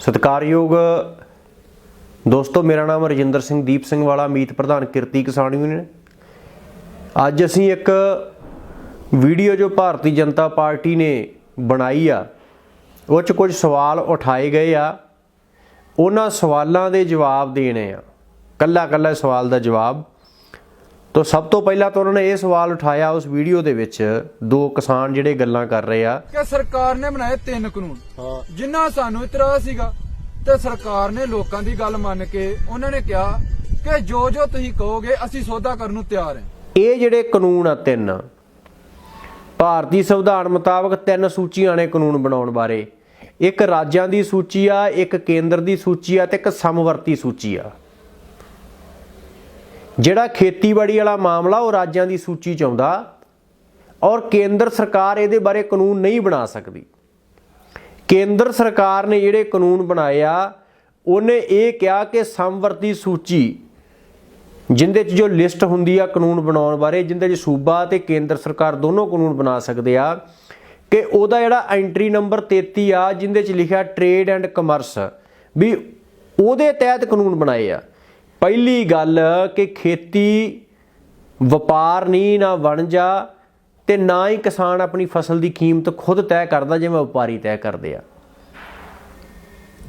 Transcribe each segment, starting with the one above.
ਸਤਿਕਾਰਯੋਗ ਦੋਸਤੋ, ਮੇਰਾ ਨਾਮ ਰਜਿੰਦਰ ਸਿੰਘ, ਦੀਪ ਸਿੰਘ ਵਾਲਾ, ਮੀਤ ਪ੍ਰਧਾਨ ਕਿਰਤੀ ਕਿਸਾਨ ਯੂਨੀਅਨ। ਅੱਜ ਅਸੀਂ ਇੱਕ ਵੀਡੀਓ ਜੋ ਭਾਰਤੀ ਜਨਤਾ ਪਾਰਟੀ ਨੇ ਬਣਾਈ ਆ, ਉਹ 'ਚ ਕੁਝ ਸਵਾਲ ਉਠਾਏ ਗਏ ਆ। ਉਹਨਾਂ ਸਵਾਲਾਂ ਦੇ ਜਵਾਬ ਦੇਣੇ ਆ। ਕੱਲਾ ਕੱਲਾ ਸਵਾਲ ਦਾ ਜਵਾਬ ਤੋਂ ਸਭ ਤੋਂ ਪਹਿਲਾਂ ਤਾਂ ਉਹਨਾਂ ਨੇ ਇਹ ਸਵਾਲ ਉਠਾਇਆ ਉਸ ਵੀਡੀਓ ਦੇ ਵਿੱਚ ਦੋ ਕਿਸਾਨ ਜਿਹੜੇ ਗੱਲਾਂ ਕਰ ਰਹੇ ਆ। ਕਿ ਸਰਕਾਰ ਨੇ ਬਣਾਏ ਤਿੰਨ ਕਾਨੂੰਨ। ਜਿਨ੍ਹਾਂ ਸਾਨੂੰ ਇਤਰਾਜ਼ ਸੀਗਾ ਤੇ ਸਰਕਾਰ ਨੇ ਲੋਕਾਂ ਦੀ ਗੱਲ ਮੰਨ ਕੇ ਉਹਨਾਂ ਨੇ ਕਿਹਾ ਕਿ ਜੋ ਜੋ ਤੁਸੀਂ ਕਹੋਗੇ ਅਸੀਂ ਸੌਦਾ ਕਰਨ ਨੂੰ ਤਿਆਰ ਹਾਂ। ਇਹ ਜਿਹੜੇ ਕਾਨੂੰਨ ਆ ਤਿੰਨ ਭਾਰਤੀ ਸੰਵਿਧਾਨ ਮੁਤਾਬਕ ਤਿੰਨ ਸੂਚੀਆਂ ਨੇ ਕਾਨੂੰਨ ਬਣਾਉਣ ਬਾਰੇ। ਇੱਕ ਰਾਜਾਂ ਦੀ ਸੂਚੀ ਆ ਇੱਕ ਕੇਂਦਰ ਦੀ ਸੂਚੀ ਆ ਤੇ ਇੱਕ ਸਮਵਰਤੀ ਸੂਚੀ ਆ। ਜਿਹੜਾ ਖੇਤੀਬਾੜੀ ਵਾਲਾ ਮਾਮਲਾ ਉਹ ਰਾਜਾਂ ਦੀ ਸੂਚੀ ਚ ਆਉਂਦਾ ਔਰ ਕੇਂਦਰ ਸਰਕਾਰ ਇਹਦੇ ਬਾਰੇ ਕਾਨੂੰਨ ਨਹੀਂ ਬਣਾ ਸਕਦੀ। ਕੇਂਦਰ ਸਰਕਾਰ ਨੇ ਜਿਹੜੇ ਕਾਨੂੰਨ ਬਣਾਏ ਆ, ਉਹਨੇ ਇਹ ਕਿਹਾ ਕਿ ਸਮਵਰਤੀ ਸੂਚੀ, ਜਿੰਦੇ 'ਚ ਜੋ ਲਿਸਟ ਹੁੰਦੀ ਆ ਕਾਨੂੰਨ ਬਣਾਉਣ ਬਾਰੇ, ਜਿੰਦੇ 'ਚ ਸੂਬਾ ਤੇ ਕੇਂਦਰ ਸਰਕਾਰ ਦੋਨੋਂ ਕਾਨੂੰਨ ਬਣਾ ਸਕਦੇ ਆ, ਕਿ ਉਹਦਾ ਜਿਹੜਾ ਐਂਟਰੀ ਨੰਬਰ 33 ਆ, ਜਿੰਦੇ 'ਚ ਲਿਖਿਆ ਟ੍ਰੇਡ ਐਂਡ ਕਮਰਸ ਵੀ ਉਹਦੇ ਤਹਿਤ ਕਾਨੂੰਨ ਬਣਾਏ ਆ। ਪਹਿਲੀ ਗੱਲ ਕਿ ਖੇਤੀ ਵਪਾਰ ਨਹੀਂ, ਨਾ ਵਣਜਾ ਤੇ ਨਾ ਹੀ ਕਿਸਾਨ ਆਪਣੀ ਫਸਲ ਦੀ ਕੀਮਤ ਖੁਦ ਤੈਅ ਕਰਦਾ ਜਿਵੇਂ ਵਪਾਰੀ ਤੈਅ ਕਰਦੇ ਆ।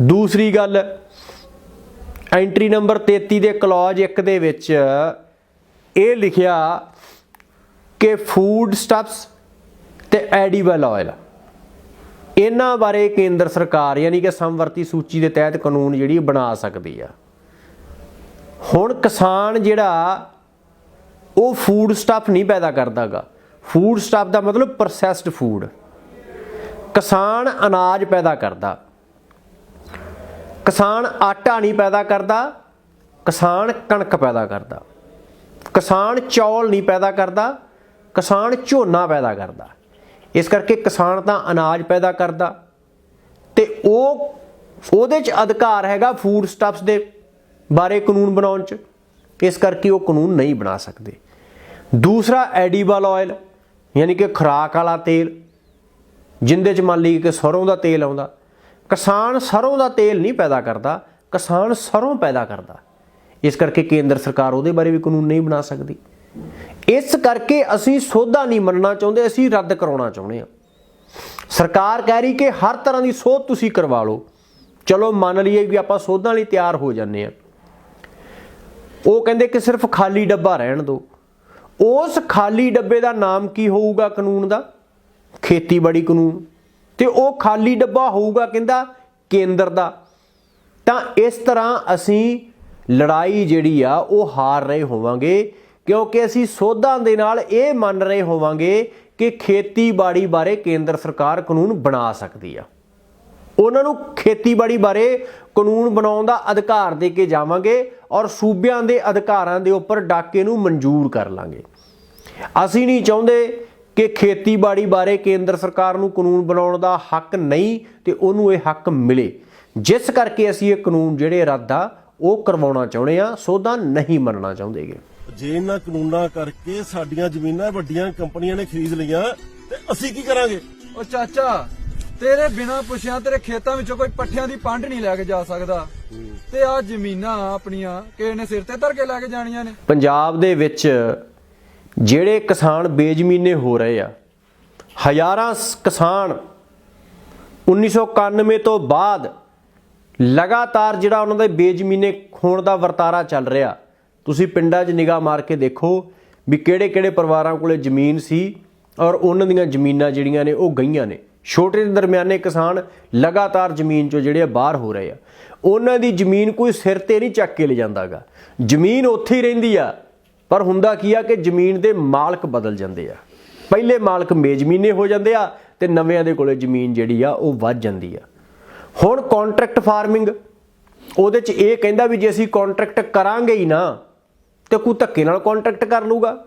ਦੂਸਰੀ ਗੱਲ, ਐਂਟਰੀ ਨੰਬਰ 33 ਦੇ ਕਲੌਜ 1 ਦੇ ਵਿੱਚ ਇਹ ਲਿਖਿਆ ਕਿ ਫੂਡ ਸਟਫਸ ਤੇ ਐਡੀਬਲ ਆਇਲ ਇਹਨਾਂ ਬਾਰੇ ਕੇਂਦਰ ਸਰਕਾਰ ਯਾਨੀ ਕਿ ਸਮਵਰਤੀ ਸੂਚੀ ਦੇ ਤਹਿਤ ਕਾਨੂੰਨ ਜਿਹੜੀ ਬਣਾ ਸਕਦੀ ਆ। ਹੁਣ ਕਿਸਾਨ ਜਿਹੜਾ, ਉਹ ਫੂਡ ਸਟੱਫ ਨਹੀਂ ਪੈਦਾ ਕਰਦਾਗਾ। ਫੂਡ ਸਟੱਫ ਦਾ ਮਤਲਬ ਪ੍ਰੋਸੈਸਡ ਫੂਡ ਕਿਸਾਨ ਅਨਾਜ ਪੈਦਾ ਕਰਦਾ। ਕਿਸਾਨ ਆਟਾ ਨਹੀਂ ਪੈਦਾ ਕਰਦਾ। ਕਿਸਾਨ ਕਣਕ ਪੈਦਾ ਕਰਦਾ। ਕਿਸਾਨ ਚੌਲ ਨਹੀਂ ਪੈਦਾ ਕਰਦਾ। ਕਿਸਾਨ ਝੋਨਾ ਪੈਦਾ ਕਰਦਾ। ਇਸ ਕਰਕੇ ਕਿਸਾਨ ਤਾਂ ਅਨਾਜ ਪੈਦਾ ਕਰਦਾ। ਤੇ ਉਹ, ਉਹਦੇ ਚ ਅਧਿਕਾਰ ਹੈਗਾ ਫੂਡ ਸਟਫਸ ਦੇ। ਬਾਰੇ ਕਾਨੂੰਨ ਬਣਾਉਣ ਚ। ਇਸ ਕਰਕੇ ਉਹ ਕਾਨੂੰਨ ਨਹੀਂ ਬਣਾ ਸਕਦੇ। ਦੂਸਰਾ ਐਡੀਬਲ ਆਇਲ ਯਾਨੀ ਕਿ ਖੁਰਾਕ ਵਾਲਾ ਤੇਲ, ਜਿੰਦੇ ਚ ਮੰਨ ਲਈ ਕਿ ਸਰੋਂ ਦਾ ਤੇਲ ਆਉਂਦਾ। ਕਿਸਾਨ ਸਰੋਂ ਦਾ ਤੇਲ ਨਹੀਂ ਪੈਦਾ ਕਰਦਾ, ਕਿਸਾਨ ਸਰੋਂ ਪੈਦਾ ਕਰਦਾ। ਇਸ ਕਰਕੇ ਕੇਂਦਰ ਸਰਕਾਰ ਉਹਦੇ ਬਾਰੇ ਵੀ ਕਾਨੂੰਨ ਨਹੀਂ ਬਣਾ ਸਕਦੀ। ਇਸ ਕਰਕੇ ਅਸੀਂ ਸੋਧਾ ਨਹੀਂ ਮੰਨਣਾ ਚਾਹੁੰਦੇ, ਅਸੀਂ ਰੱਦ ਕਰਾਉਣਾ ਚਾਹੁੰਦੇ ਹਾਂ। ਸਰਕਾਰ ਕਹਿ ਰਹੀ ਕਿ ਹਰ ਤਰ੍ਹਾਂ ਦੀ ਸੋਧ ਤੁਸੀਂ ਕਰਵਾ ਲਓ। ਚਲੋ ਮੰਨ ਲਈਏ ਵੀ ਆਪਾਂ ਸੋਧਾਂ ਲਈ ਤਿਆਰ ਹੋ ਜਾਂਦੇ ਆ ਉਹ ਕਹਿੰਦੇ ਕਿ ਸਿਰਫ ਖਾਲੀ ਡੱਬਾ ਰਹਿਣ ਦਿਓ। ਉਸ ਖਾਲੀ ਡੱਬੇ ਦਾ ਨਾਮ ਕੀ ਹੋਊਗਾ ਕਾਨੂੰਨ ਦਾ? ਖੇਤੀਬਾੜੀ ਕਾਨੂੰਨ। ਤੇ ਉਹ ਖਾਲੀ ਡੱਬਾ ਹੋਊਗਾ ਕਹਿੰਦਾ ਕੇਂਦਰ ਦਾ। ਤਾਂ ਇਸ ਤਰ੍ਹਾਂ ਅਸੀਂ ਲੜਾਈ ਜਿਹੜੀ ਆ, ਉਹ ਹਾਰ ਰਹੇ ਹੋਵਾਂਗੇ, ਕਿਉਂਕਿ ਅਸੀਂ ਸੋਧਾਂ ਦੇ ਨਾਲ ਇਹ ਮੰਨ ਰਹੇ ਹੋਵਾਂਗੇ ਕਿ ਖੇਤੀਬਾੜੀ ਬਾਰੇ ਕੇਂਦਰ ਸਰਕਾਰ ਕਾਨੂੰਨ ਬਣਾ ਸਕਦੀ ਆ। ਉਹਨਾਂ ਨੂੰ ਖੇਤੀਬਾੜੀ ਬਾਰੇ ਕਾਨੂੰਨ ਬਣਾਉਣ ਦਾ ਅਧਿਕਾਰ ਦੇ ਕੇ ਜਾਵਾਂਗੇ ਔਰ ਸੂਬਿਆਂ ਦੇ ਅਧਿਕਾਰਾਂ ਦੇ ਉੱਪਰ ਡਾਕੇ ਨੂੰ ਮਨਜ਼ੂਰ ਕਰ ਲਾਂਗੇ। ਅਸੀਂ ਨਹੀਂ ਚਾਹੁੰਦੇ ਕਿ ਖੇਤੀਬਾੜੀ ਬਾਰੇ ਕੇਂਦਰ ਸਰਕਾਰ ਨੂੰ ਕਾਨੂੰਨ ਬਣਾਉਣ ਦਾ ਹੱਕ ਨਹੀਂ ਤੇ ਉਹਨੂੰ ਇਹ ਹੱਕ ਮਿਲੇ। ਜਿਸ ਕਰਕੇ ਅਸੀਂ ਇਹ ਕਾਨੂੰਨ ਜਿਹੜੇ ਰੱਦ ਆ ਉਹ ਕਰਵਾਉਣਾ ਚਾਹੁੰਦੇ ਆ ਸੋਧਾ ਨਹੀਂ ਮੰਨਣਾ ਚਾਹੁੰਦੇਗੇ ਜੇ ਇਹਨਾਂ ਕਾਨੂੰਨਾਂ ਕਰਕੇ ਸਾਡੀਆਂ ਜ਼ਮੀਨਾਂ ਵੱਡੀਆਂ ਕੰਪਨੀਆਂ ਨੇ ਖਰੀਦ ਲਈਆਂ ਤੇ ਅਸੀਂ ਕੀ ਕਰਾਂਗੇ? ਉਹ ਚਾਚਾ ਤੇਰੇ ਬਿਨਾ ਪੁੱਛਿਆ, ਤੇਰੇ ਖੇਤਾਂ ਵਿੱਚੋਂ ਕੋਈ ਪੱਠਿਆਂ ਦੀ ਪੰਡ ਨਹੀਂ ਲੈ ਕੇ ਜਾ ਸਕਦਾ। ਤੇ ਆ ਜ਼ਮੀਨਾਂ ਆਪਣੀਆਂ ਕਿਸੇ ਨੇ ਸਿਰ ਤੇ ਧਰ ਕੇ ਲੈ ਕੇ ਜਾਣੀਆਂ ਨੇ। ਪੰਜਾਬ ਦੇ ਵਿੱਚ ਜਿਹੜੇ ਕਿਸਾਨ ਬੇਜ਼ਮੀਨੇ ਹੋ ਰਹੇ ਆ, ਹਜ਼ਾਰਾਂ ਸ- ਕਿਸਾਨ 1991 ਤੋਂ ਬਾਅਦ ਲਗਾਤਾਰ ਜਿਹੜਾ ਉਹਨਾਂ ਦੇ ਬੇਜ਼ਮੀਨੇ ਹੋਣ ਦਾ ਵਰਤਾਰਾ ਚੱਲ ਰਿਹਾ। ਤੁਸੀਂ ਪਿੰਡਾਂ 'ਚ ਨਿਗਾਹ ਮਾਰ ਕੇ ਦੇਖੋ ਵੀ ਕਿਹੜੇ-ਕਿਹੜੇ ਪਰਿਵਾਰਾਂ ਕੋਲੇ ਜ਼ਮੀਨ ਸੀ ਔਰ ਉਹਨਾਂ ਦੀਆਂ ਜ਼ਮੀਨਾਂ ਜਿਹੜੀਆਂ ਨੇ ਉਹ ਗਈਆਂ ਨੇ। ਛੋਟੇ ਤੇ ਦਰਮਿਆਨੇ ਕਿਸਾਨ ਲਗਾਤਾਰ ਜ਼ਮੀਨ 'ਚੋਂ ਜਿਹੜੇ ਆ ਬਾਹਰ ਹੋ ਰਹੇ ਆ। ਉਹਨਾਂ ਦੀ ਜ਼ਮੀਨ ਕੋਈ ਸਿਰ ਤੇ ਨਹੀਂ ਚੱਕ ਕੇ ਲੈ ਜਾਂਦਾਗਾ ਜ਼ਮੀਨ ਉੱਥੇ ਹੀ ਰਹਿੰਦੀ ਆ, ਪਰ ਹੁੰਦਾ ਕੀ ਆ ਕਿ ਜ਼ਮੀਨ ਦੇ ਮਾਲਕ ਬਦਲ ਜਾਂਦੇ ਆ। ਪਹਿਲੇ ਮਾਲਕ ਮੇਜ਼ਮੀਨੇ ਹੋ ਜਾਂਦੇ ਆ ਤੇ ਨਵਿਆਂ ਦੇ ਕੋਲੇ ਜ਼ਮੀਨ ਜਿਹੜੀ ਆ ਉਹ ਵੱਧ ਜਾਂਦੀ ਆ। ਹੁਣ ਕੰਟਰੈਕਟ ਫਾਰਮਿੰਗ ਉਹਦੇ 'ਚ ਇਹ ਕਹਿੰਦਾ ਵੀ ਜੇ ਅਸੀਂ ਕੰਟਰੈਕਟ ਕਰਾਂਗੇ ਹੀ ਨਾ, ਤੇ ਕੋਈ ਧੱਕੇ ਨਾਲ ਕੰਟਰੈਕਟ ਕਰ ਲੂਗਾ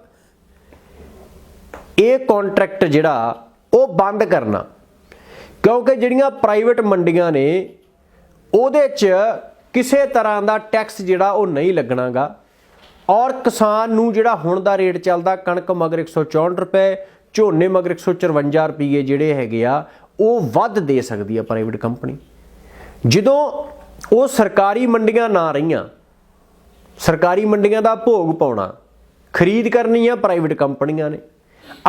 ਇਹ ਕੰਟਰੈਕਟ ਜਿਹੜਾ, ਉਹ ਬੰਦ ਕਰਨਾ। ਕਿਉਂਕਿ ਜਿਹੜੀਆਂ ਪ੍ਰਾਈਵੇਟ ਮੰਡੀਆਂ ਨੇ, ਉਹਦੇ 'ਚ ਕਿਸੇ ਤਰ੍ਹਾਂ ਦਾ ਟੈਕਸ ਜਿਹੜਾ ਉਹ ਨਹੀਂ ਲੱਗਣਾਗਾ। ਔਰ ਕਿਸਾਨ ਨੂੰ ਜਿਹੜਾ ਹੁਣ ਦਾ ਰੇਟ ਚੱਲਦਾ, ਕਣਕ ਮਗਰ 164 ਰੁਪਏ, ਝੋਨੇ ਮਗਰ 154 ਰੁਪਏ ਜਿਹੜੇ ਹੈਗੇ ਆ, ਉਹ ਵੱਧ ਦੇ ਸਕਦੀ ਆ ਪ੍ਰਾਈਵੇਟ ਕੰਪਨੀ ਜਦੋਂ ਉਹ ਸਰਕਾਰੀ ਮੰਡੀਆਂ ਨਾ ਰਹੀਆਂ, ਸਰਕਾਰੀ ਮੰਡੀਆਂ ਦਾ ਭੋਗ ਪਾਉਣਾ, ਖਰੀਦ ਕਰਨੀ ਆ ਪ੍ਰਾਈਵੇਟ ਕੰਪਨੀਆਂ ਨੇ।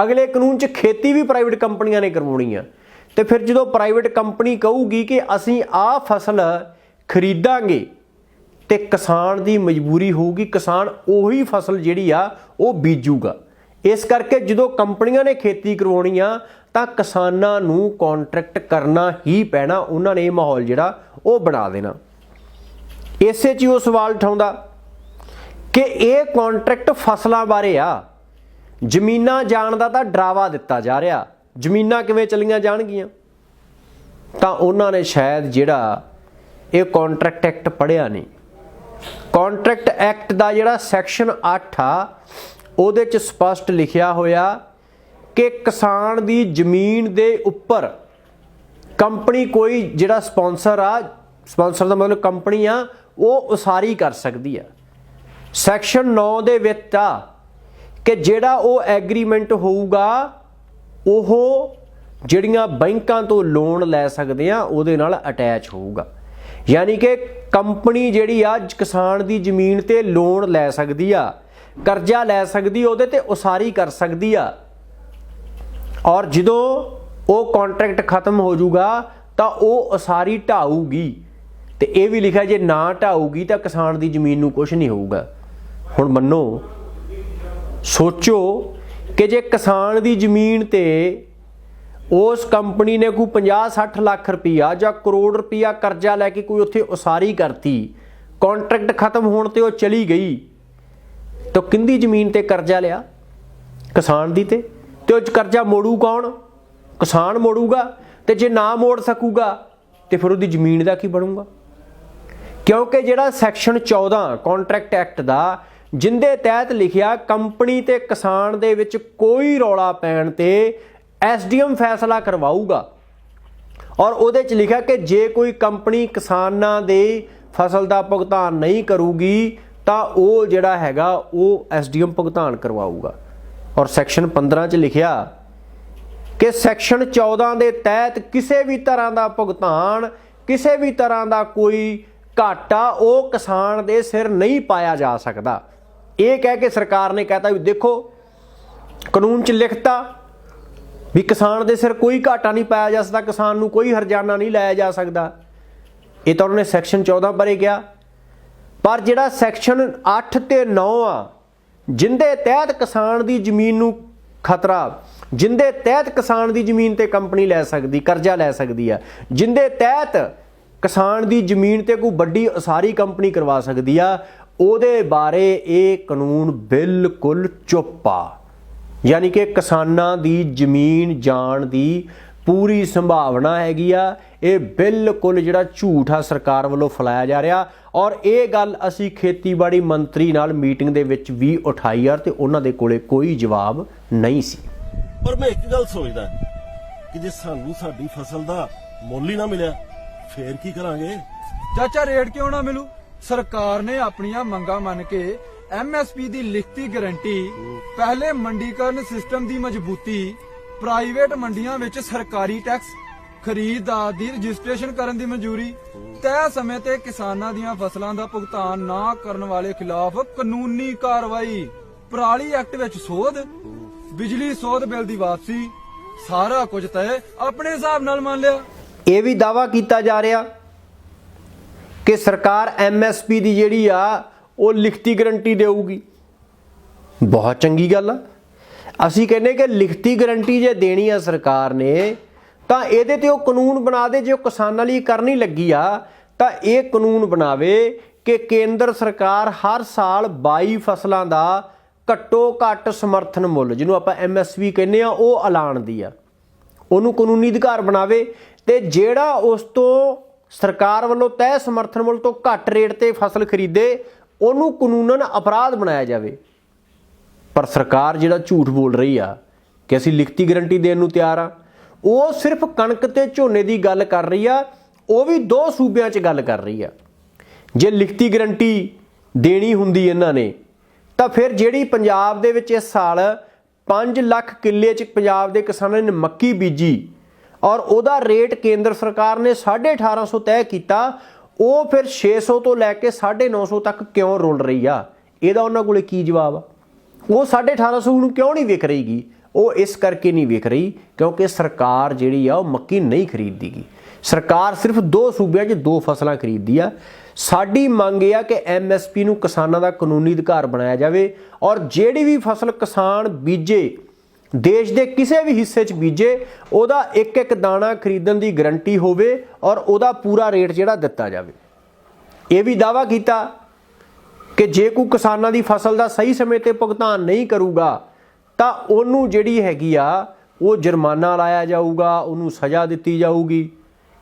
ਅਗਲੇ ਕਾਨੂੰਨ 'ਚ ਖੇਤੀ ਵੀ ਪ੍ਰਾਈਵੇਟ ਕੰਪਨੀਆਂ ਨੇ ਕਰਵਾਉਣੀ ਆ। ਤੇ ਫਿਰ ਜਦੋਂ ਪ੍ਰਾਈਵੇਟ ਕੰਪਨੀ ਕਹੂਗੀ ਕਿ ਅਸੀਂ ਆਹ ਫਸਲ ਖਰੀਦਾਂਗੇ, ਤੇ ਕਿਸਾਨ ਦੀ ਮਜਬੂਰੀ ਹੋਊਗੀ, ਕਿਸਾਨ ਉਹੀ ਫਸਲ ਜਿਹੜੀ ਆ, ਉਹ ਬੀਜੂਗਾ। ਇਸ ਕਰਕੇ ਜਦੋਂ ਕੰਪਨੀਆਂ ਨੇ ਖੇਤੀ ਕਰਵਾਉਣੀ ਆ ਤਾਂ ਕਿਸਾਨਾਂ ਨੂੰ ਕੰਟਰੈਕਟ ਕਰਨਾ ਹੀ ਪੈਣਾ, ਉਹਨਾਂ ਨੇ ਇਹ ਮਾਹੌਲ ਜਿਹੜਾ, ਉਹ ਬਣਾ ਦੇਣਾ। ਇਸੇ 'ਚ ਹੀ ਉਹ ਸਵਾਲ ਉਠਾਉਂਦਾ ਕਿ ਇਹ ਕੰਟਰੈਕਟ ਫਸਲਾਂ ਬਾਰੇ ਆ, ਜ਼ਮੀਨਾਂ ਜਾਣ ਦਾ ਤਾਂ ਡਰਾਵਾ ਦਿੱਤਾ ਜਾ ਰਿਹਾ। ਜ਼ਮੀਨਾਂ ਕਿਵੇਂ ਚਲੀਆਂ ਜਾਣਗੀਆਂ? ਤਾਂ ਉਹਨਾਂ ਨੇ ਸ਼ਾਇਦ ਜਿਹੜਾ ਇਹ ਕੰਟਰੈਕਟ ਐਕਟ ਪੜਿਆ ਨਹੀਂ। ਕੰਟਰੈਕਟ ਐਕਟ ਦਾ ਜਿਹੜਾ ਸੈਕਸ਼ਨ 8 ਆ, ਉਹਦੇ ਚ ਸਪਸ਼ਟ ਲਿਖਿਆ ਹੋਇਆ ਕਿ ਕਿਸਾਨ ਦੀ ਜ਼ਮੀਨ ਦੇ ਉੱਪਰ ਕੰਪਨੀ ਕੋਈ ਜਿਹੜਾ ਸਪਾਂਸਰ ਆ ਸਪਾਂਸਰ ਦਾ ਮਤਲਬ ਕੰਪਨੀ ਆ, ਉਹ ਉਸਾਰੀ ਕਰ ਸਕਦੀ ਆ। ਸੈਕਸ਼ਨ 9 ਦੇ ਵਿੱਚ ਆ ਕਿ ਜਿਹੜਾ ਉਹ ਐਗਰੀਮੈਂਟ ਹੋਊਗਾ ਉਹ ਜਿਹੜੀਆਂ ਬੈਂਕਾਂ ਤੋਂ ਲੋਨ ਲੈ ਸਕਦੇ ਆ, ਉਹਦੇ ਨਾਲ ਅਟੈਚ ਹੋਊਗਾ। ਯਾਨੀ ਕਿ ਕੰਪਨੀ ਜਿਹੜੀ ਆ, ਕਿਸਾਨ ਦੀ ਜ਼ਮੀਨ ਤੇ ਲੋਨ ਲੈ ਸਕਦੀ ਆ, ਕਰਜ਼ਾ ਲੈ ਸਕਦੀ, ਉਹਦੇ ਤੇ ਉਸਾਰੀ ਕਰ ਸਕਦੀ ਆ। ਔਰ ਜਦੋਂ ਉਹ ਕੰਟਰੈਕਟ ਖਤਮ ਹੋ ਜਾਊਗਾ, ਤਾਂ ਉਹ ਉਸਾਰੀ ਢਾਊਗੀ। ਤੇ ਇਹ ਵੀ ਲਿਖਿਆ, ਜੇ ਨਾ ਢਾਊਗੀ, ਤਾਂ ਕਿਸਾਨ ਦੀ ਜ਼ਮੀਨ ਨੂੰ ਕੁਝ ਨਹੀਂ ਹੋਊਗਾ। ਹੁਣ ਮੰਨੋ, ਸੋਚੋ ਕਿ ਜੇ ਕਿਸਾਨ ਦੀ ਜ਼ਮੀਨ ਤੇ ਉਸ ਕੰਪਨੀ ਨੇ ਕੋਈ 50-60 ਲੱਖ ਰੁਪਈਆ ਜਾਂ ਕਰੋੜ ਰੁਪਈਆ ਕਰਜ਼ਾ ਲੈ ਕੇ ਕੋਈ ਉੱਥੇ ਉਸਾਰੀ ਕਰਤੀ ਕੰਟਰੈਕਟ ਖਤਮ ਹੋਣ ਤੇ ਉਹ ਚਲੀ ਗਈ, ਤਾਂ ਕਿੰਦੀ ਜ਼ਮੀਨ ਤੇ ਕਰਜ਼ਾ ਲਿਆ? ਕਿਸਾਨ ਦੀ ਤੇ? ਤੇ ਉਹ ਕਰਜ਼ਾ ਮੋੜੂ ਕੌਣ? ਕਿਸਾਨ ਮੋੜੂਗਾ, ਤੇ ਜੇ ਨਾ ਮੋੜ ਸਕੂਗਾ, ਤੇ ਫਿਰ ਉਹਦੀ ਜ਼ਮੀਨ ਦਾ ਕੀ ਬਣੂਗਾ? ਕਿਉਂਕਿ ਜਿਹੜਾ ਸੈਕਸ਼ਨ 14 ਕੰਟਰੈਕਟ ਐਕਟ ਦਾ ਜਿੰਦੇ ਤਹਿਤ ਲਿਖਿਆ ਕੰਪਨੀ ਤੇ ਕਿਸਾਨ ਦੇ ਵਿੱਚ ਕੋਈ ਰੌਲਾ ਪੈਣ ਤੇ ਐਸਡੀਐਮ ਫੈਸਲਾ ਕਰਵਾਊਗਾ। ਔਰ ਉਹਦੇ ਚ ਲਿਖਿਆ ਕਿ ਜੇ ਕੋਈ ਕੰਪਨੀ ਕਿਸਾਨਾਂ ਦੇ ਫਸਲ ਦਾ ਭੁਗਤਾਨ ਨਹੀਂ ਕਰੂਗੀ, ਤਾਂ ਉਹ ਜਿਹੜਾ ਹੈਗਾ, ਉਹ ਐਸਡੀਐਮ ਭੁਗਤਾਨ ਕਰਵਾਊਗਾ। ਔਰ ਸੈਕਸ਼ਨ 15 ਚ ਲਿਖਿਆ ਕਿ ਸੈਕਸ਼ਨ 14 ਦੇ ਤਹਿਤ ਕਿਸੇ ਵੀ ਤਰ੍ਹਾਂ ਦਾ ਭੁਗਤਾਨ, ਕਿਸੇ ਵੀ ਤਰ੍ਹਾਂ ਦਾ ਕੋਈ ਘਾਟਾ ਉਹ ਕਿਸਾਨ ਦੇ ਸਿਰ ਨਹੀਂ ਪਾਇਆ ਜਾ ਸਕਦਾ। ਇਹ ਕਹਿ ਕੇ ਸਰਕਾਰ ਨੇ ਕਹਤਾ ਵੀ ਦੇਖੋ, ਕਾਨੂੰਨ 'ਚ ਲਿਖਤਾ ਵੀ ਕਿਸਾਨ ਦੇ ਸਿਰ ਕੋਈ ਘਾਟਾ ਨਹੀਂ ਪਾਇਆ ਜਾ ਸਕਦਾ, ਕਿਸਾਨ ਨੂੰ ਕੋਈ ਹਰਜਾਨਾ ਨਹੀਂ ਲਾਇਆ ਜਾ ਸਕਦਾ। ਇਹ ਤਾਂ ਉਹਨਾਂ ਨੇ ਸੈਕਸ਼ਨ 14 ਬਾਰੇ ਕਿਹਾ। ਪਰ ਜਿਹੜਾ ਸੈਕਸ਼ਨ 8 ਤੇ 9 ਆ, ਜਿੰਦੇ ਤਹਿਤ ਕਿਸਾਨ ਦੀ ਜ਼ਮੀਨ ਨੂੰ ਖਤਰਾ, ਜਿੰਦੇ ਤਹਿਤ ਕਿਸਾਨ ਦੀ ਜ਼ਮੀਨ ਤੇ ਕੰਪਨੀ ਲੈ ਸਕਦੀ, ਕਰਜ਼ਾ ਲੈ ਸਕਦੀ ਆ, ਜਿੰਦੇ ਤਹਿਤ ਕਿਸਾਨ ਦੀ ਜ਼ਮੀਨ ਤੇ ਕੋਈ ਵੱਡੀ ਉਸਾਰੀ ਕੰਪਨੀ ਕਰਵਾ ਸਕਦੀ ਆ ਉਹਦੇ ਬਾਰੇ ਇਹ ਕਾਨੂੰਨ ਬਿਲਕੁਲ ਚੁੱਪ ਆ। ਯਾਨੀ ਕਿ ਕਿਸਾਨਾਂ ਦੀ ਜ਼ਮੀਨ ਜਾਣ ਦੀ ਪੂਰੀ ਸੰਭਾਵਨਾ ਹੈਗੀ ਆ। ਇਹ ਬਿਲਕੁਲ ਜਿਹੜਾ ਝੂਠ ਆ ਸਰਕਾਰ ਵੱਲੋਂ ਫੈਲਾਇਆ ਜਾ ਰਿਹਾ। ਔਰ ਇਹ ਗੱਲ ਅਸੀਂ ਖੇਤੀਬਾੜੀ ਮੰਤਰੀ ਨਾਲ ਮੀਟਿੰਗ ਦੇ ਵਿੱਚ ਵੀ ਉਠਾਈ ਆ ਤੇ ਉਹਨਾਂ ਦੇ ਕੋਲੇ ਕੋਈ ਜਵਾਬ ਨਹੀਂ ਸੀ। ਪਰ ਮੈਂ ਇੱਕ ਗੱਲ ਸੋਚਦਾ ਕਿ ਜੇ ਸਾਨੂੰ ਸਾਡੀ ਫਸਲ ਦਾ ਮੁੱਲ ਹੀ ਨਾ ਮਿਲਿਆ ਫੇਰ ਕੀ ਕਰਾਂਗੇ? ਚਾਚਾ ਰੇਟ ਕਿਉਂ ਨਾ ਮਿਲੂ? ਸਰਕਾਰ ਨੇ ਆਪਣੀਆਂ ਮੰਗਾਂ ਮੰਨ ਕੇ ਐਮਐਸਪੀ ਦੀ ਲਿਖਤੀ ਗਾਰੰਟੀ ਪਹਿਲੇ ਮੰਡੀਕਰਨ ਸਿਸਟਮ ਦੀ ਮਜ਼ਬੂਤੀ, ਪ੍ਰਾਈਵੇਟ ਮੰਡੀਆਂ ਵਿੱਚ ਸਰਕਾਰੀ ਟੈਕਸ ਖਰੀਦਦਾਰ ਦੀ ਰਜਿਸਟ੍ਰੇਸ਼ਨ ਕਰਨ ਦੀ ਮਨਜ਼ੂਰੀ, ਤੈਅ ਸਮੇਂ ਤੇ ਕਿਸਾਨਾਂ ਦੀਆਂ ਫਸਲਾਂ ਦਾ ਭੁਗਤਾਨ ਨਾ ਕਰਨ ਵਾਲੇ ਖਿਲਾਫ ਕਾਨੂੰਨੀ ਕਾਰਵਾਈ, ਪਰਾਲੀ ਐਕਟ ਵਿੱਚ ਸੋਧ, ਬਿਜਲੀ ਸੋਧ ਬਿੱਲ ਦੀ ਵਾਪਸੀ, ਸਾਰਾ ਕੁਝ ਤੈ ਆਪਣੇ ਹਿਸਾਬ ਨਾਲ ਮੰਨ ਲਿਆ। ਇਹ ਵੀ ਦਾਵਾ ਕੀਤਾ ਜਾ ਰਿਹਾ। ਕਿ ਸਰਕਾਰ ਐਮਐਸਪੀ ਦੀ ਜਿਹੜੀ ਆ, ਉਹ ਲਿਖਤੀ ਗਰੰਟੀ ਦੇਊਗੀ। ਬਹੁਤ ਚੰਗੀ ਗੱਲ ਆ। ਅਸੀਂ ਕਹਿੰਦੇ ਕਿ ਲਿਖਤੀ ਗਰੰਟੀ ਜੇ ਦੇਣੀ ਆ ਸਰਕਾਰ ਨੇ, ਤਾਂ ਇਹਦੇ ਤੇ ਉਹ ਕਾਨੂੰਨ ਬਣਾ ਦੇ। ਜੇ ਉਹ ਕਿਸਾਨਾਂ ਲਈ ਕਰਨੀ ਲੱਗੀ ਆ, ਤਾਂ ਇਹ ਕਾਨੂੰਨ ਬਣਾਵੇ ਕਿ ਕੇਂਦਰ ਸਰਕਾਰ ਹਰ ਸਾਲ 22 ਫਸਲਾਂ ਦਾ ਘੱਟੋ ਘੱਟ ਸਮਰਥਨ ਮੁੱਲ, ਜਿਹਨੂੰ ਆਪਾਂ ਐਮਐਸਪੀ ਕਹਿੰਦੇ ਆ, ਉਹ ਐਲਾਨ ਦੀ ਆ। ਉਹਨੂੰ ਕਾਨੂੰਨੀ ਅਧਿਕਾਰ ਬਣਾਵੇ ਤੇ ਜਿਹੜਾ ਉਸ ਤੋਂ ਸਰਕਾਰ ਵੱਲੋਂ ਤੈਅ ਸਮਰਥਨ ਮੁੱਲ ਤੋਂ ਘੱਟ ਰੇਟ ਤੇ ਫਸਲ ਖਰੀਦੇ, ਉਹਨੂੰ ਕਾਨੂੰਨਨ ਅਪਰਾਧ ਬਣਾਇਆ ਜਾਵੇ। ਪਰ ਸਰਕਾਰ ਜਿਹੜਾ ਝੂਠ ਬੋਲ ਰਹੀ ਆ ਕਿ ਅਸੀਂ ਲਿਖਤੀ ਗਾਰੰਟੀ ਦੇਣ ਨੂੰ ਤਿਆਰ ਆ, ਉਹ ਸਿਰਫ ਕਣਕ ਤੇ ਝੋਨੇ ਦੀ ਗੱਲ ਕਰ ਰਹੀ ਆ, ਉਹ ਵੀ ਦੋ ਸੂਬਿਆਂ 'ਚ ਗੱਲ ਕਰ ਰਹੀ ਆ। ਜੇ ਲਿਖਤੀ ਗਾਰੰਟੀ ਦੇਣੀ ਹੁੰਦੀ ਇਹਨਾਂ ਨੇ, ਤਾਂ ਫਿਰ ਜਿਹੜੀ ਪੰਜਾਬ ਦੇ ਵਿੱਚ ਇਸ ਸਾਲ 5 ਲੱਖ ਕਿੱਲੇ 'ਚ ਪੰਜਾਬ ਦੇ ਕਿਸਾਨਾਂ ਨੇ ਮੱਕੀ ਬੀਜੀ ਔਰ ਉਹਦਾ ਰੇਟ ਕੇਂਦਰ ਸਰਕਾਰ ਨੇ 1850 ਤੈਅ ਕੀਤਾ, ਉਹ ਫਿਰ 600 ਤੋਂ ਲੈ ਕੇ 950 ਤੱਕ ਕਿਉਂ ਰੁਲ ਰਹੀ ਆ? ਇਹਦਾ ਉਹਨਾਂ ਕੋਲੇ ਕੀ ਜਵਾਬ ਆ? ਉਹ 1850 ਨੂੰ ਕਿਉਂ ਨਹੀਂ ਵਿਕ ਰਹੀਗੀ? ਉਹ ਇਸ ਕਰਕੇ ਨਹੀਂ ਵਿਕ ਰਹੀ ਕਿਉਂਕਿ ਸਰਕਾਰ ਜਿਹੜੀ ਆ, ਉਹ ਮੱਕੀ ਨਹੀਂ ਖਰੀਦਦੀਗੀ। ਸਰਕਾਰ ਸਿਰਫ ਦੋ ਸੂਬਿਆਂ 'ਚ ਦੋ ਫਸਲਾਂ ਖਰੀਦਦੀ ਆ। ਸਾਡੀ ਮੰਗ ਇਹ ਆ ਕਿ ਐਮਐਸਪੀ ਨੂੰ ਕਿਸਾਨਾਂ ਦਾ ਕਾਨੂੰਨੀ ਅਧਿਕਾਰ ਬਣਾਇਆ ਜਾਵੇ ਔਰ ਜਿਹੜੀ ਵੀ ਫਸਲ ਕਿਸਾਨ ਬੀਜੇ ਦੇਸ਼ ਦੇ ਕਿਸੇ ਵੀ ਹਿੱਸੇ 'ਚ ਬੀਜੇ, ਉਹਦਾ ਇੱਕ ਇੱਕ ਦਾਣਾ ਖਰੀਦਣ ਦੀ ਗਾਰੰਟੀ ਹੋਵੇ ਔਰ ਉਹਦਾ ਪੂਰਾ ਰੇਟ ਜਿਹੜਾ ਦਿੱਤਾ ਜਾਵੇ। ਇਹ ਵੀ ਦਾਵਾ ਕੀਤਾ ਕਿ ਜੇ ਕੋਈ ਕਿਸਾਨਾਂ ਦੀ ਫਸਲ ਦਾ ਸਹੀ ਸਮੇਂ ਤੇ ਭੁਗਤਾਨ ਨਹੀਂ ਕਰੂਗਾ, ਤਾਂ ਉਹਨੂੰ ਜਿਹੜੀ ਹੈਗੀ ਆ, ਉਹ ਜੁਰਮਾਨਾ ਲਾਇਆ ਜਾਊਗਾ, ਉਹਨੂੰ ਸਜ਼ਾ ਦਿੱਤੀ ਜਾਊਗੀ।